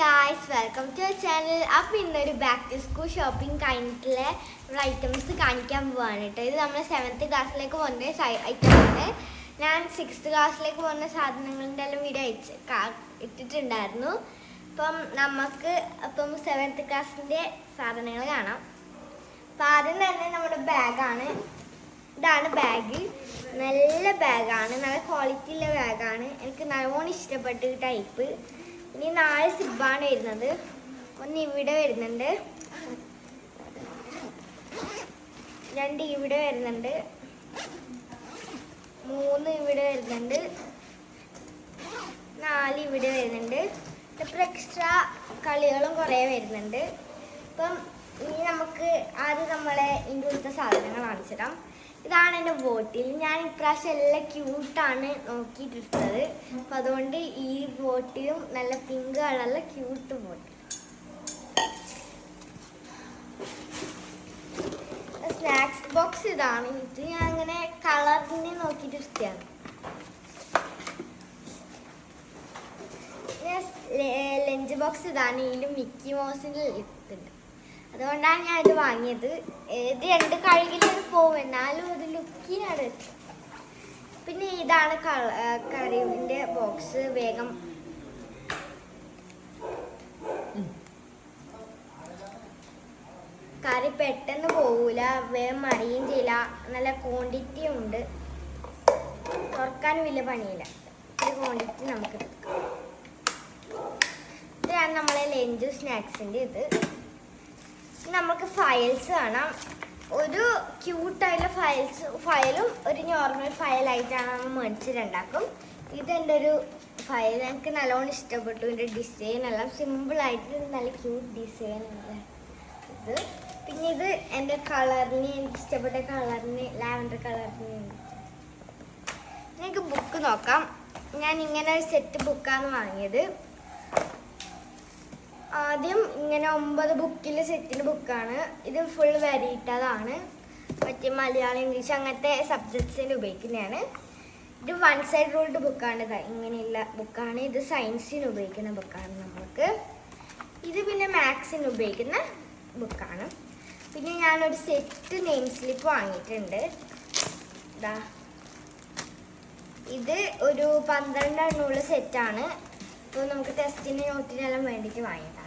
Guys welcome to channel അപ്പം ഇന്നൊരു back to school shopping കഴിഞ്ഞിട്ടുള്ള ഐറ്റംസ് കാണിക്കാൻ പോവാണ് കേട്ടോ. ഇത് നമ്മൾ സെവൻത്ത് ക്ലാസ്സിലേക്ക് പോകുന്ന ഐറ്റം ആണ്. ഞാൻ സിക്സ്ത് ക്ലാസ്സിലേക്ക് പോകുന്ന സാധനങ്ങളുടെ എല്ലാം വീഡിയോ അയച്ച് ഇട്ടിട്ടുണ്ടായിരുന്നു. അപ്പം നമുക്ക് അപ്പം സെവൻത്ത് ക്ലാസ്സിന്റെ സാധനങ്ങൾ കാണാം. അപ്പം ആദ്യം തന്നെ നമ്മുടെ ബാഗാണ് ഇതാണ് ബാഗ് നല്ല ബാഗാണ് നല്ല ക്വാളിറ്റി ഉള്ള ബാഗാണ് എനിക്ക് നല്ലോണം ഇഷ്ടപ്പെട്ട ടൈപ്പ് ഇനി നാല് സിബാണ് വരുന്നത്. ഒന്ന് ഇവിടെ വരുന്നുണ്ട്. രണ്ട് ഇവിടെ വരുന്നുണ്ട്. മൂന്ന് ഇവിടെ വരുന്നുണ്ട്. നാല് ഇവിടെ വരുന്നുണ്ട്. ഇപ്പം എക്സ്ട്രാ കളികളും കുറേ വരുന്നുണ്ട്. ഇപ്പം ഇനി നമുക്ക് ആദ്യം നമ്മളെ ഇങ്ങനത്തെ സാധനങ്ങൾ കാണിച്ചിടാം ഇതാണ് എന്റെ ബോട്ടിൽ. ഞാൻ ഇപ്രാവശ്യം എല്ലാം ക്യൂട്ടാണ് നോക്കിയിട്ടിട്ടത് അപ്പം അതുകൊണ്ട് ഈ ബോട്ടിലും നല്ല പിങ്ക് കളറിലെ ക്യൂട്ട് ബോട്ടിൽ സ്നാക്സ് ബോക്സ് ഇതാണ്. ഇത് ഞാൻ അങ്ങനെ കളറിനെ നോക്കിയിട്ട് ഇഷ്ടമാണ് ലഞ്ച് ബോക്സ് ഇതാണ്. ഇതിൽ മിക്കി മോസിന്റെ ഇതുണ്ട് അതുകൊണ്ടാണ് ഞാൻ ഇത് വാങ്ങിയത്. ഇത് രണ്ട് കഴുകിലും പോവും. എന്നാലും ഒരു ലുക്കിനാണ്. പിന്നെ ഇതാണ് കറിവിന്റെ ബോക്സ്. വേഗം കറി പെട്ടെന്ന് പോകൂല വേഗം മറിയും ചെയ്യില്ല. നല്ല ക്വാണ്ടിറ്റി ഉണ്ട്. തുറക്കാൻ വലിയ പണിയില്ല. ഒരു ക്വാണ്ടിറ്റി നമുക്ക് എടുക്കാം. ഇതാണ് നമ്മളെ ലഞ്ച് സ്നാക്സിന്റെ ഇത്. നമുക്ക് ഫയൽസ് കാണാം. ഒരു ക്യൂട്ടായിട്ടുള്ള ഫയൽസ് ഫയലും ഒരു നോർമൽ ഫയലായിട്ടാണ് നമ്മൾ മേടിച്ചിട്ടുണ്ടാക്കും ഇതെന്റെ ഒരു ഫയൽ എനിക്ക് നല്ലോണം ഇഷ്ടപ്പെട്ടു. ഇതിന്റെ ഡിസൈൻ എല്ലാം സിമ്പിളായിട്ട് നല്ല ക്യൂട്ട് ഡിസൈൻ ഉണ്ട് ഇത്. പിന്നെ ഇത് എന്റെ കളറിന് എനിക്ക് ഇഷ്ടപ്പെട്ട കളറിന് ലാവൻഡർ കളറിന് എനിക്ക് ബുക്ക് നോക്കാം. ഞാൻ ഇങ്ങനെ ഒരു സെറ്റ് ബുക്കാണ് വാങ്ങിയത്. ആദ്യം ഇങ്ങനെ ഒമ്പത് ബുക്കിൽ സെറ്റിന്റെ ബുക്കാണ് ഇത് ഫുൾ വരിയിട്ടതാണ്. മറ്റേ മലയാളം ഇംഗ്ലീഷ് അങ്ങനത്തെ സബ്ജക്ട്സിന് ഉപയോഗിക്കുന്നതാണ്. ഇത് വൺ സൈഡ് റൂൾഡ് ബുക്കാണ് ഇങ്ങനെയുള്ള ബുക്കാണ് ഇത് സയൻസിന് ഉപയോഗിക്കുന്ന ബുക്കാണ് നമുക്ക് ഇത് പിന്നെ മാത്സിന് ഉപയോഗിക്കുന്ന ബുക്കാണ് പിന്നെ ഞാനൊരു സെറ്റ് നെയിം സ്ലിപ്പ് വാങ്ങിയിട്ടുണ്ട്. ഇതാ ഇത് ഒരു പന്ത്രണ്ടെണ്ണമുള്ള സെറ്റാണ് ഇപ്പോൾ നമുക്ക് ടെസ്റ്റിന് നോട്ടിനെല്ലാം വേണ്ടിയിട്ട് വാങ്ങിയതാണ്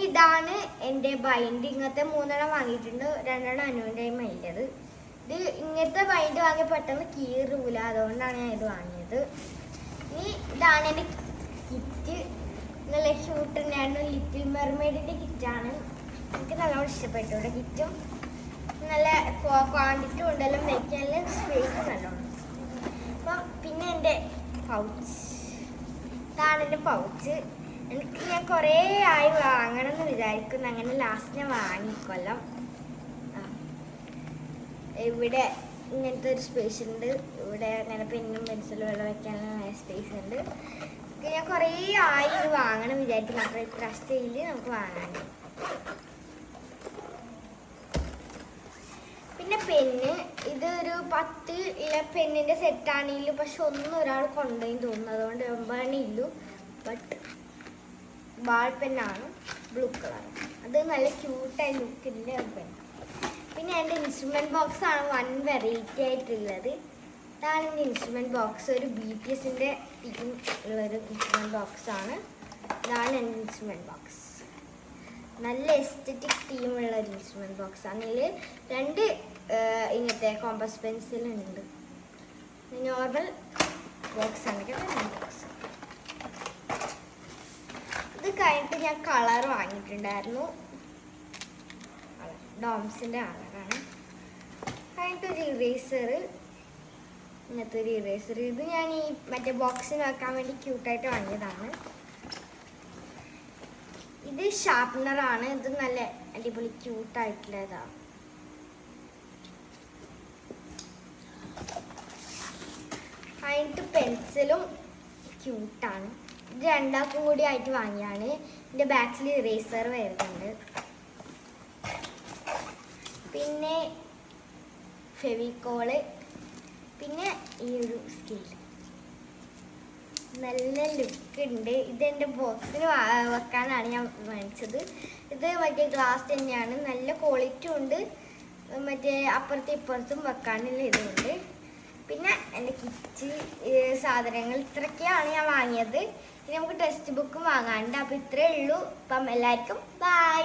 ഇതാണ് എന്റെ ബൈൻഡ് ഇങ്ങനത്തെ മൂന്നെണ്ണം വാങ്ങിയിട്ടുണ്ട്. രണ്ടെണ്ണം അനുവിന്റെ മൈൻഡത് ഇത് ഇങ്ങനത്തെ ബൈൻഡ് വാങ്ങിയ പെട്ടെന്ന് കീറൂല അതുകൊണ്ടാണ് ഞാൻ ഇത് വാങ്ങിയത്. ഇനി ഇതാണ് എന്റെ കിറ്റ് നല്ല ഷൂട്ട് തന്നെയാണ് ലിറ്റിൽ മെർമെയ്ഡിന്റെ കിറ്റാണ് എനിക്ക് നല്ലോണം ഇഷ്ടപ്പെട്ടു. ഇവിടെ കിറ്റും നല്ല ക്വാണ്ടിറ്റി ഉണ്ടെല്ലാം. വെക്കാനുള്ള സ്പേസ് നല്ലോണം. അപ്പം പിന്നെ എന്റെ പൗച്ച് ഇതാണ് എന്റെ പൗച്ച് എനിക്ക് ഞാൻ കുറേ ആയി വാങ്ങണം എന്ന് വിചാരിക്കുന്നു. അങ്ങനെ ലാസ്റ്റ് ഞാൻ വാങ്ങിക്കൊല്ലം. ഇവിടെ ഇങ്ങനത്തെ ഒരു സ്പേസ് ഉണ്ട് ഇവിടെ അങ്ങനെ പെന്നും പെൻസിലും വെള്ളം വെക്കാനുള്ള സ്പേസ് ഉണ്ട് ഞാൻ കുറേ ആയി ഇത് വാങ്ങണം വിചാരിക്കുന്നു. ഇത്ര സ്റ്റൈലിൽ നമുക്ക് വാങ്ങാൻ പിന്നെ പെന്ന്. ഇത് ഒരു പത്ത് ഇല പെണ്ണിന്റെ സെറ്റ് ആണെങ്കിലും പക്ഷെ ഒന്നും ഒരാൾ കൊണ്ടുപോയി തോന്നുന്നു. അതുകൊണ്ട് ഒമ്പതെണ്ണ ഇല്ലു ബട്ട് ബാൾ പെന്നാണ് ബ്ലൂ കളർ അത് നല്ല ക്യൂട്ടായി ലുക്കിന്റെ പെൻ പിന്നെ എന്റെ ബോക്സ് ആണ് വൺ വെറൈറ്റി ആയിട്ടുള്ളത്. ഇതാണ് എന്റെ ഇൻസ്ട്രുമെന്റ് ബോക്സ് ഒരു ബി ടി എസിന്റെ ടീം ഉള്ളൊരു ഇൻസ്ട്രുമെന്റ് ബോക്സ് ആണ്. ഇതാണ് എന്റെ ഇൻസ്ട്രുമെന്റ് ബോക്സ് നല്ല എസ്തറ്റിക് തീമുള്ള ഒരു ഇൻസ്ട്രുമെന്റ് ബോക്സ് ഇതിൽ രണ്ട് ഇങ്ങനത്തെ കോമ്പസ് പെൻസിലുണ്ട് നോർമൽ ബോക്സ് ആണ്. കേട്ടോ ബോക്സ് ഇത് കഴിഞ്ഞിട്ട് ഞാൻ കളർ വാങ്ങിയിട്ടുണ്ടായിരുന്നു. ഡോംസിന്റെ കളറാണ്. കഴിഞ്ഞിട്ട് ഒരു ഇറേസർ ഇങ്ങനത്തെ ഒരു ഇറേസർ ഇത് ഞാൻ ഈ മറ്റേ ബോക്സിന് വെക്കാൻ വേണ്ടി ക്യൂട്ടായിട്ട് വാങ്ങിയതാണ്. ഇത് ഷാർപ്പ്നറാണ് ഇത് നല്ല അടിപൊളി ക്യൂട്ടായിട്ടുള്ളതാണ് അതിന്റെ പെൻസിലും ക്യൂട്ടാണ് ഇത് രണ്ടാക്കും കൂടി ആയിട്ട് വാങ്ങിയാണ് ഇതിന്റെ ബാക്കിൽ ഇറേസർ വരുന്നുണ്ട്. പിന്നെ ഫെവിക്കോൾ പിന്നെ ഈ ഒരു സ്കെയിൽ നല്ല ലുക്ക് ഉണ്ട്. ഇത് എന്റെ ബോക്സിൽ വെക്കാനാണ് ഞാൻ വാങ്ങിച്ചത്. ഇത് മറ്റേ ഗ്ലാസ് തന്നെയാണ്. നല്ല ക്വാളിറ്റി ഉണ്ട്. മറ്റേ അപ്പുറത്തും ഇപ്പുറത്തും വെക്കാനുള്ള ഇതുണ്ട്. സാധനങ്ങൾ ഇത്രയൊക്കെയാണ് ഞാൻ വാങ്ങിയത്. ഇനി നമുക്ക് ടെക്സ്റ്റ് ബുക്കും വാങ്ങാനുണ്ട്. അപ്പോൾ ഇത്രയേ ഉള്ളൂ. അപ്പം എല്ലാവർക്കും ബൈ